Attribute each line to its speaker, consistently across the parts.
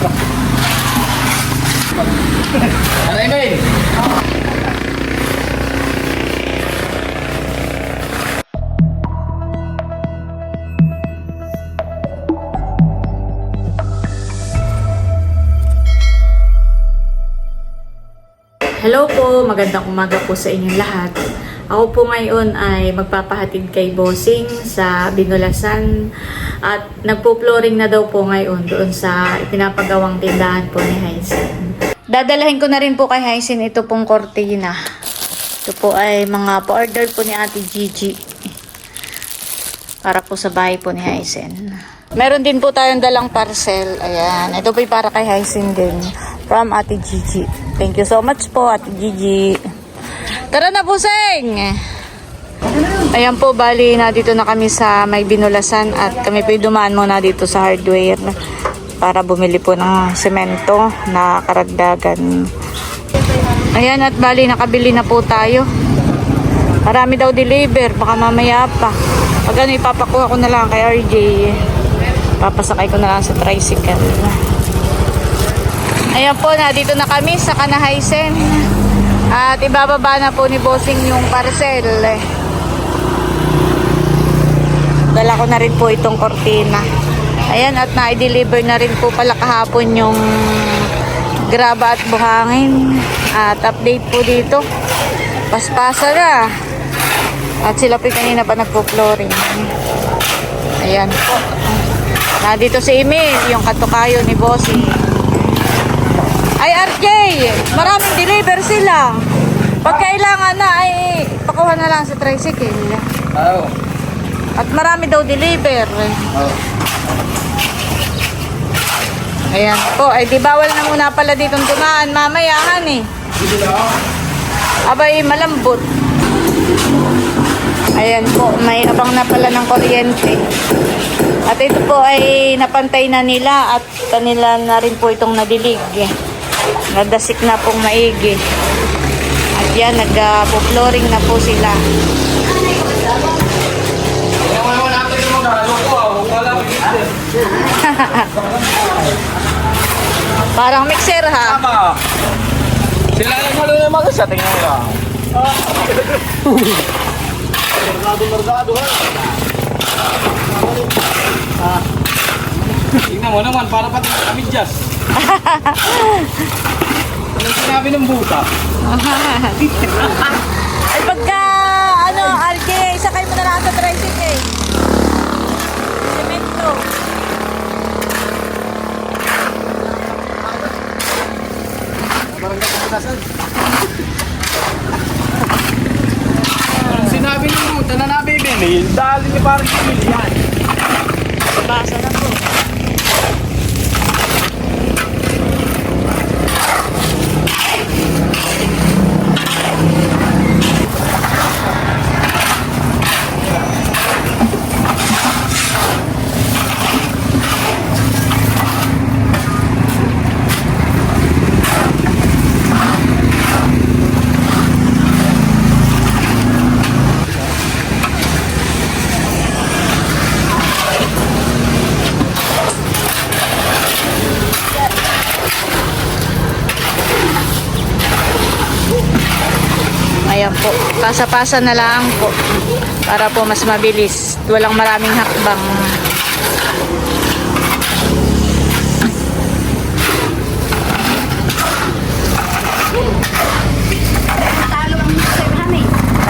Speaker 1: Ano?
Speaker 2: Hello po, magandang umaga po sa inyong lahat. Ako po ngayon ay magpapahatid kay Bossing sa Binulasan at nagpo-flooring na daw po ngayon doon sa pinapagawang tindahan po ni Hyacin. Dadalahin ko na rin po kay Hyacin ito pong kortina. Ito po ay mga pa-order po ni Ate Gigi para po sa bahay po ni Hyacin. Meron din po tayong dalang parcel. Ayan. Ito po para kay Hyacin din. From Ate Gigi. Thank you so much po, Ate Gigi. Tara na po, Seng! Ayan po, bali na dito na kami sa may binulasan at kami po dumaan muna dito sa hardware para bumili po ng semento na karagdagan. Ayan at bali nakabili na po tayo. Marami daw deliver, baka mamaya pa. Pag ano, ipapakuha ko na lang kay RJ. Papasakay ko na lang sa tricycle. Ayan po, na dito na kami sa Kanahaisen. At ibababa na po ni Bossing yung parcel. Dala ko na rin po itong kortina. Ayan, at na-deliver na rin po pala kahapon yung graba at buhangin. At update po dito. Paspasa na. At sila po kanina pa nagpo-flooring. Ayan po. Nandito si Emil, yung katukayo ni Bossing. Ay, RJ! Maraming deliver sila. Pag kailangan na, ay pakuha na lang sa tricycle.
Speaker 1: Oo.
Speaker 2: At marami daw deliver.
Speaker 1: Oo.
Speaker 2: Ayan po. Ay, di bawal na muna pala ditong dumaan. Mamayahan eh. Abay, malambot. Ayan po. May abang na pala ng kuryente. At ito po ay napantay na nila at kanila na rin po itong nadilig. Nadasik na pong maigi. At yan, nag-flooring na po sila. Parang mixer ha.
Speaker 1: Tama. Sila lang lang yung mga sa tingnan mo lang. Mergado, mergado ha. Tingnan mo naman, para pati kami just. Anong sinabi ng buta?
Speaker 2: Ay pagka, ano, RJ, sakay mo na lang sa tricycle. Semento.
Speaker 1: Anong sinabi buta na nabibili? Dali ni parang yan.
Speaker 2: Basa na po. Ayan po. Pasa-pasa na lang po. Para po mas mabilis. Walang maraming hakbang.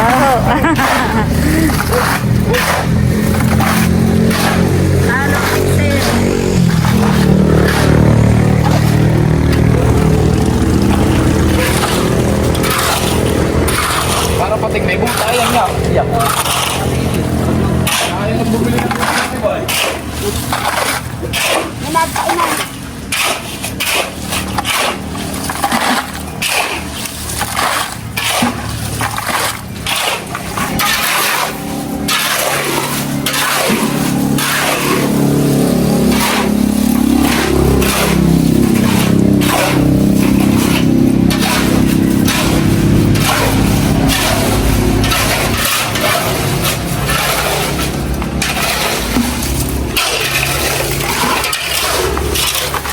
Speaker 2: Oh.
Speaker 1: Para pating may buta, ayan nga. Ayan. Ayaw nang bumili ng buta, di ba?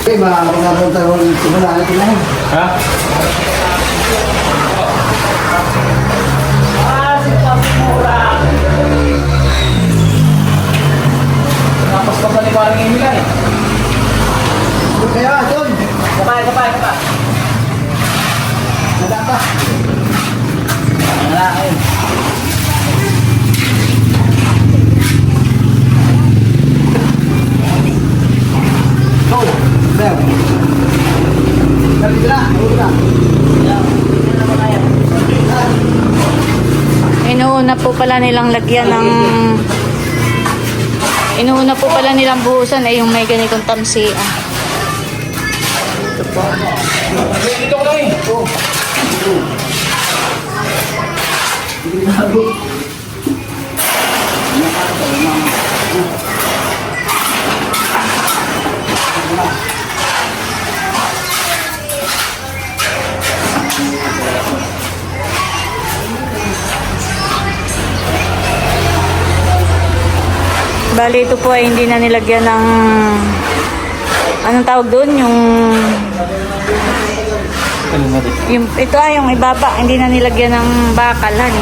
Speaker 3: Okay, makakaroon tayo ng simula natin na yun.
Speaker 1: Ha? Tapos pa pa ni parang Emila eh.
Speaker 3: Doon Kaya, doon!
Speaker 1: Kapay, kapay, kapay.
Speaker 3: Nadapa!
Speaker 1: Wala eh.
Speaker 3: Go! There! Sabi na! Huwag na!
Speaker 2: Inuuna po pala nilang lagyan ng... Inuuna po pala nilang buhusan ay yung may ganitong tamsi. Ah. Ito po.
Speaker 1: Dito ko lang eh.
Speaker 2: Bali, ito po ay hindi na nilagyan ng... Anong tawag doon? Yung... yung ito ay yung ibaba, hindi na nilagyan ng bakal. Hani.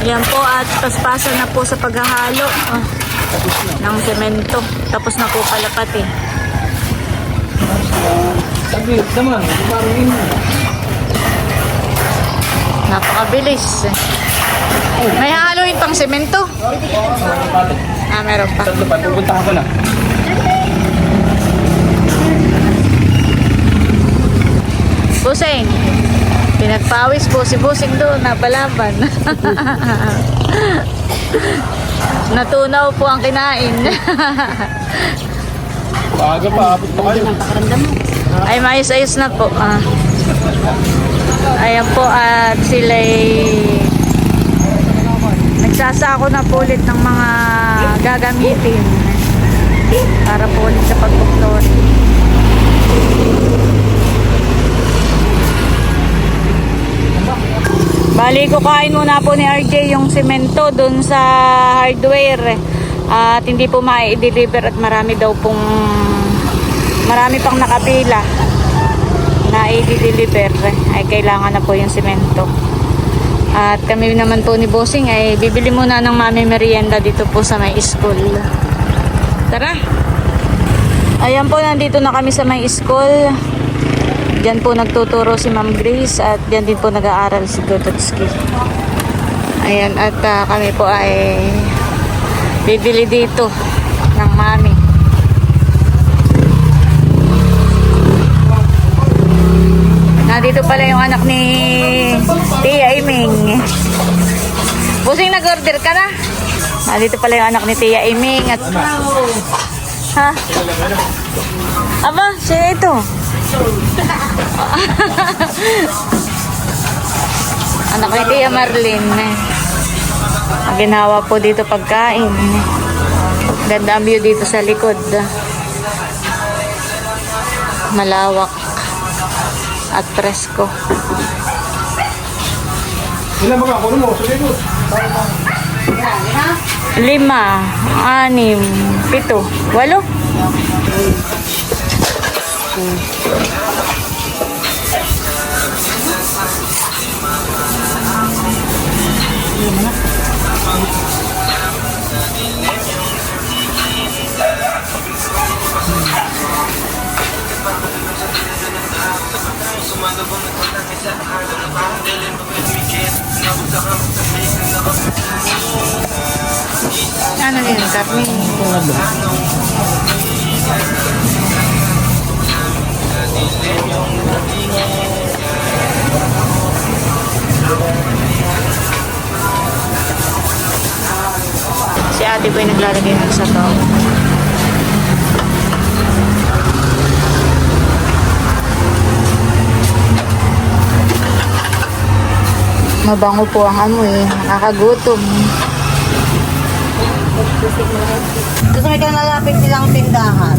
Speaker 2: Yan po at paspasan na po sa paghahalo ah, ng semento. Tapos na po palapat eh.
Speaker 1: Saglit naman. Parang.
Speaker 2: Napakabilis. May hahaluin pang semento. Ah, meron pa.
Speaker 1: Tatlo pa. Pupuntahan ko na.
Speaker 2: Busing. Pinagpawis po si Busing doon na palaban. Natunaw po ang kinain.
Speaker 1: Maaga pa. Abot pa kayo.
Speaker 2: Ay, maayos-ayos na po. Ah. Ayan po at sila'y nagsasako na po ulit ng mga gagamitin para po ulit sa pagbuklod. Bali, kukain muna po ni RJ yung semento dun sa hardware. At hindi po mai-deliver at marami daw pong marami pang nakapila na i-deliver ay kailangan na po yung semento. At kami naman po ni Bossing ay bibili muna ng mami merienda dito po sa may school. Tara! Ayan po, nandito na kami sa may school. Diyan po nagtuturo si Ma'am Grace at diyan din po nag-aaral si Dototski. Ayan, at ah, kami po ay bibili dito ng mami. Nandito pala yung anak ni Tia Iming. Busing nag-order ka na? Nandito pala yung anak ni Tia Iming at... Ha? Aba, sino ito? anak ni Tia Marlene. Ang ginawa po dito pagkain. Ganda ang view dito sa likod. Malawak at presko.
Speaker 1: Ilan ba ako mo? Sulit
Speaker 2: Lima, anim, pito, walo. Ano yun? Kami. Si ate po yung naglalagay ng sabaw. Mabango po ang amoy. Nakakagutom.
Speaker 4: Gusto may kang lalapit nilang tindahan.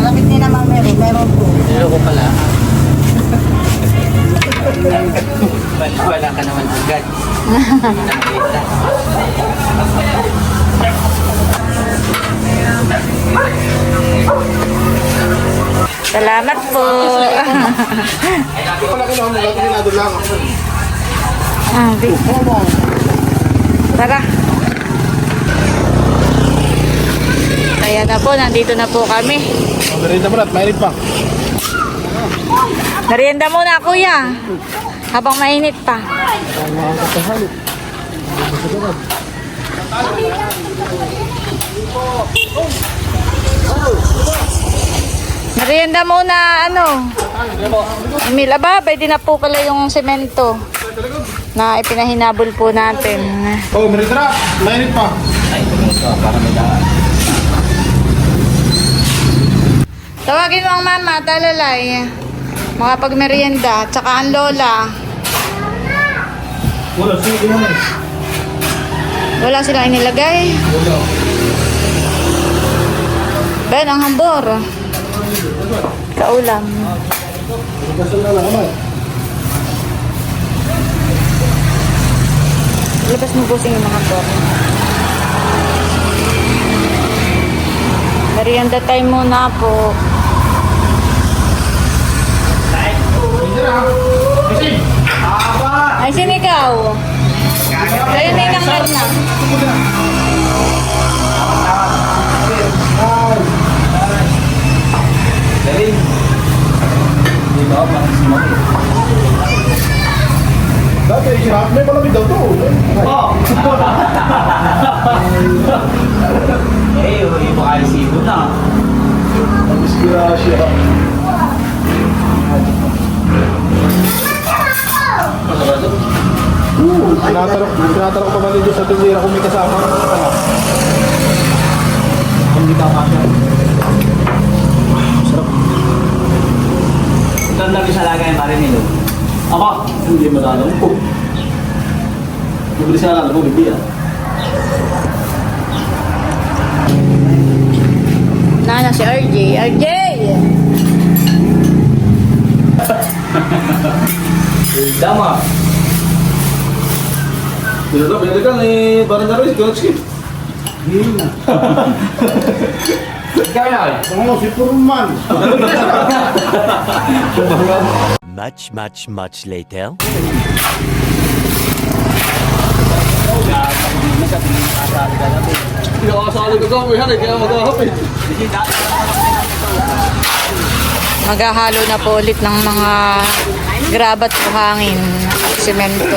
Speaker 4: Malapit ni naman meron, meron po.
Speaker 1: Niloko pala. Wala ka naman agad. Nakita.
Speaker 2: Salamat po. Ah, di. Tara. Kaya na po, nandito na po kami.
Speaker 1: Merita mo at mainit pa.
Speaker 2: Merienda muna, kuya. Habang mainit pa. Merienda muna, ano? Emil, aba, pwede na po pala yung semento na ipinahinabol po natin.
Speaker 1: Oh, merita na. Mainit pa. Ay, ito para may daan.
Speaker 2: Tawagin mo ang mama, talalay. Makapagmerienda, tsaka ang lola.
Speaker 1: Wala, mo na.
Speaker 2: Wala silang inilagay. Ben, ang hambor. Kaulam.
Speaker 1: Gasol na lang naman.
Speaker 2: Labas mo busing yung mga hambor. Merienda time muna po. Ay, sinigaw. Kayo na yung na.
Speaker 1: Galing. Di ba? Parang sumali. Dati, hirap. May malamig daw to. Oh! Eh, yung baka isibo na. Ang siya. Oo, tinatanong, tinatanong ko pa dito sa tindira kung may kasama. Hindi ka kasya.
Speaker 5: Ito
Speaker 1: Ama, hindi. Bibili siya lang ako, bibili ah.
Speaker 2: Nana si RJ. RJ!
Speaker 5: Dama.
Speaker 1: Dito na, pwede ka ni Barang Garoy, ikaw skip.
Speaker 5: Kaya
Speaker 1: Oo, si Purman.
Speaker 6: Much, much, much later.
Speaker 2: Maghahalo na po ulit ng mga grabat buhangin at semento.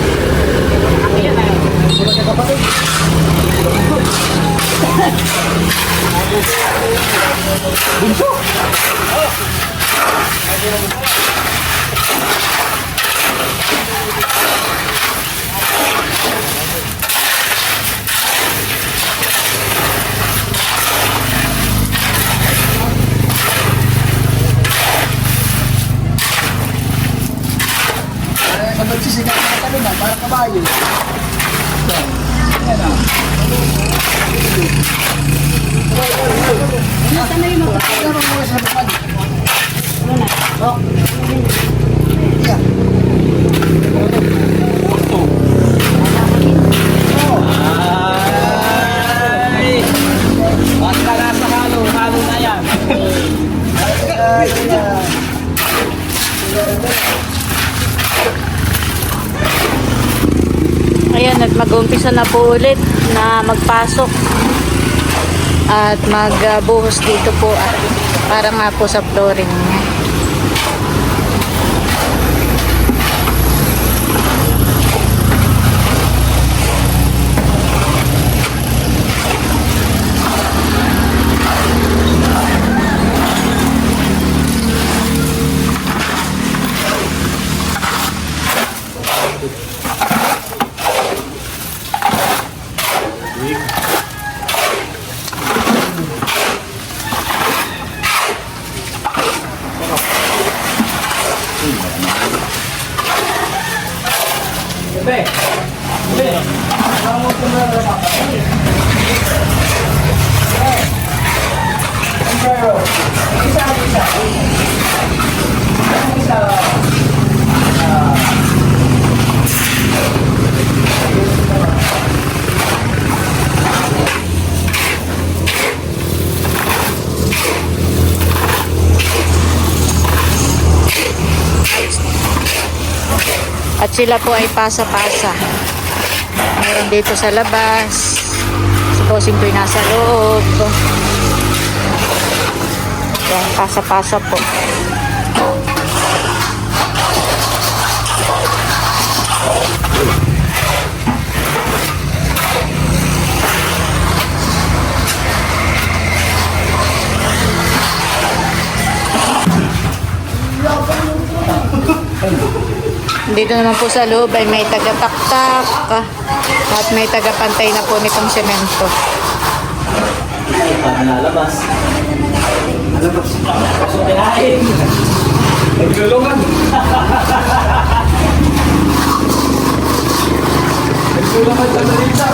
Speaker 1: mga pag
Speaker 5: Ali si karya mo.
Speaker 3: Eh, kapag sisigaw na talon na, para kabayo.
Speaker 5: Ay! Basta nasa halo, halo na yan.
Speaker 2: Ayan, at mag-umpisa na po ulit na magpasok at magbuhos dito po at para nga po sa flooring niya. At sila po ay pasa-pasa. Meron dito sa labas. Si Bossing po ay nasa loob. Yan, pasa-pasa po. Dito naman po sa loob ay may taga-taktak ah, at may taga-pantay na po nitong semento.
Speaker 5: Pag nalabas.
Speaker 3: Alabas.
Speaker 5: Kaso kinain.
Speaker 1: Naglulungan. Naglulungan sa balita.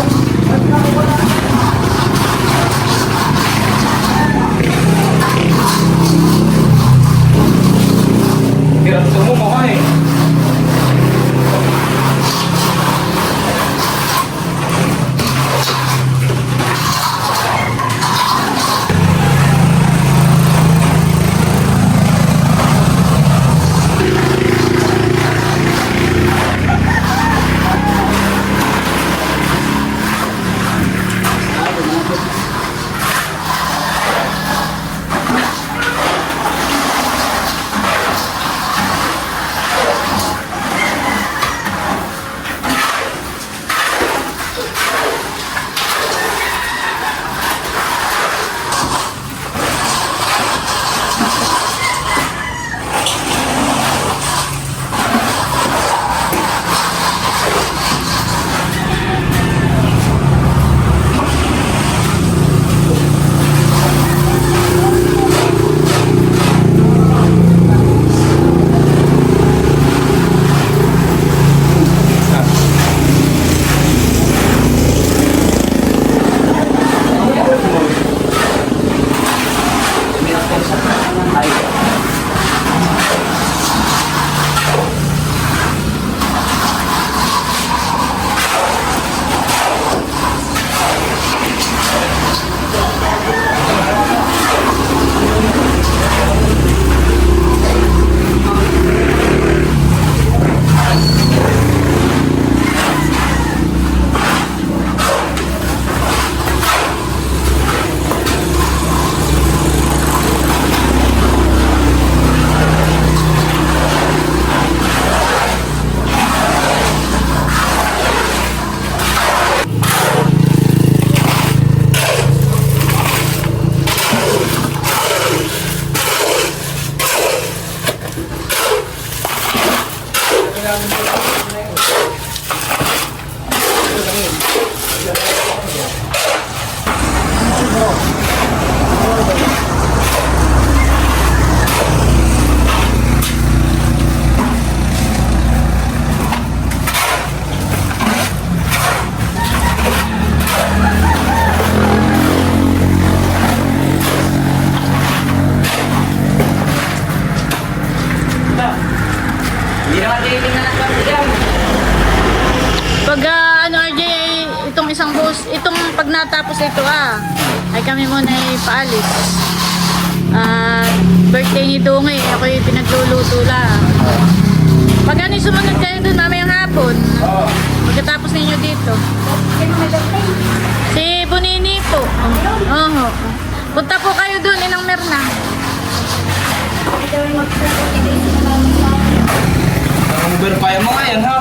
Speaker 5: Ang Uber pa yung mga yan, ha?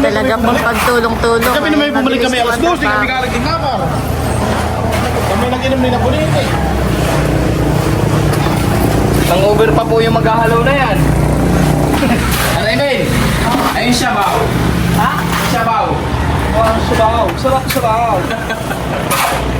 Speaker 2: Talaga pong pagtulong-tulong.
Speaker 1: Kami na may
Speaker 2: Ay,
Speaker 1: bumalik kami alas 2, di
Speaker 2: trabaho.
Speaker 1: kami kalag din nakar. Kami nag-inom din na pulit eh.
Speaker 5: Ang Uber pa po yung maghahalaw na yan. ano, Emil? Ayun siya, Bao. Ha? Siya, Bao. Oh, sabaw. Sarap sabaw. Bubulit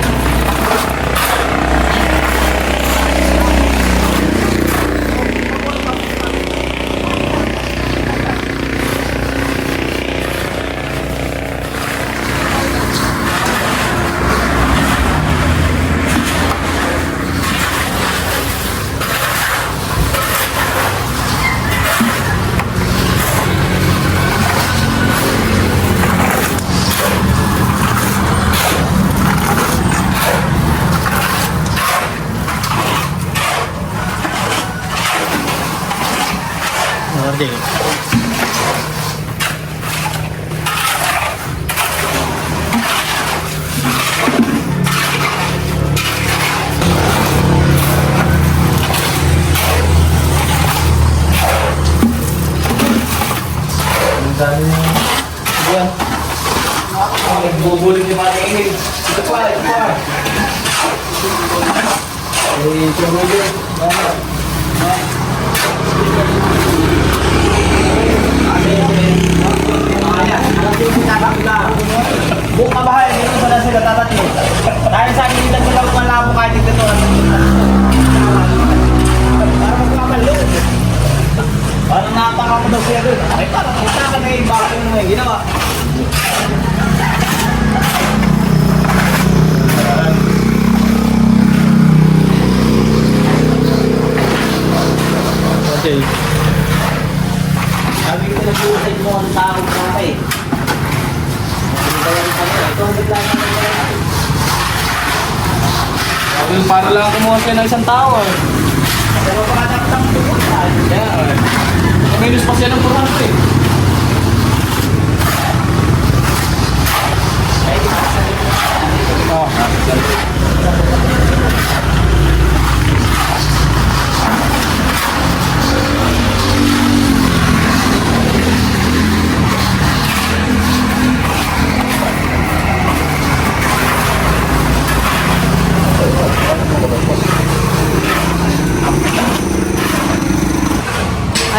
Speaker 5: kayo ng isang tao eh. Pero baka nakatang tubutan. Kaya eh. Minus pa siya ng 400 eh.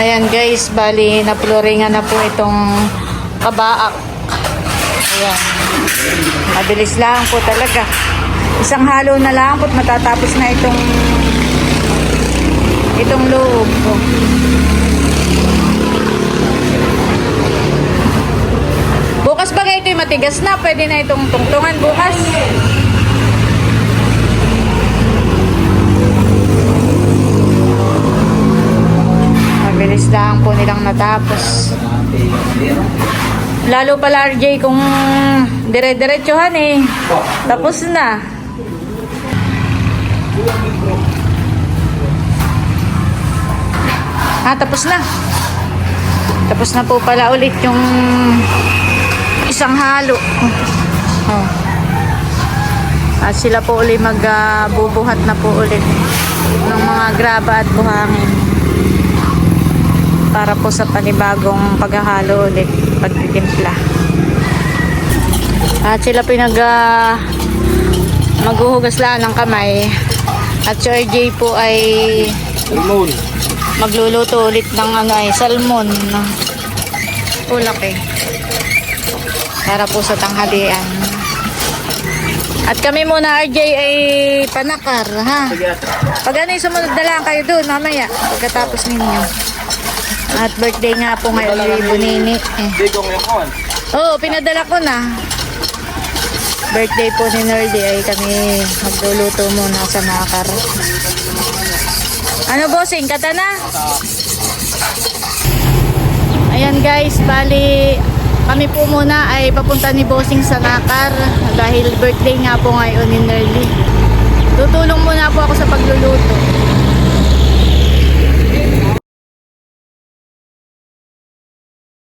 Speaker 2: Ayan guys, bali napluringan na po itong kabaak. Ayan. Mabilis lang po talaga. Isang halo na lang po at matatapos na itong itong loob. Oh. Bukas ba ito matigas na? Pwede na itong tungtungan bukas. Natapos. Lalo pala RJ kung dire-diretsuhan eh. Tapos na. Ah, tapos na. Tapos na po pala ulit yung isang halo. Oh. At sila po ulit magbubuhat na po ulit ng mga graba at buhangin para po sa panibagong paghahalo ulit pagtitimpla. At sila pinag uh, maghuhugas lang ng kamay. At si RJ po ay
Speaker 5: Limon.
Speaker 2: magluluto ulit ng ano ay salmon. Ulak eh. Para po sa tanghalian. At kami muna RJ ay panakar ha. Pag ano yung sumunod na lang kayo doon mamaya pagkatapos ninyo. At birthday nga po ngayon ni Bunini. Eh.
Speaker 5: Digong yung kon.
Speaker 2: Oo, pinadala ko na. Birthday po ni Nerdy ay kami magluluto muna sa nakar. Ano bossing, kata na? Ayan guys, bali Kami po muna ay papunta ni Bossing sa Nakar dahil birthday nga po ngayon ni Nerly. Tutulong muna po ako sa pagluluto.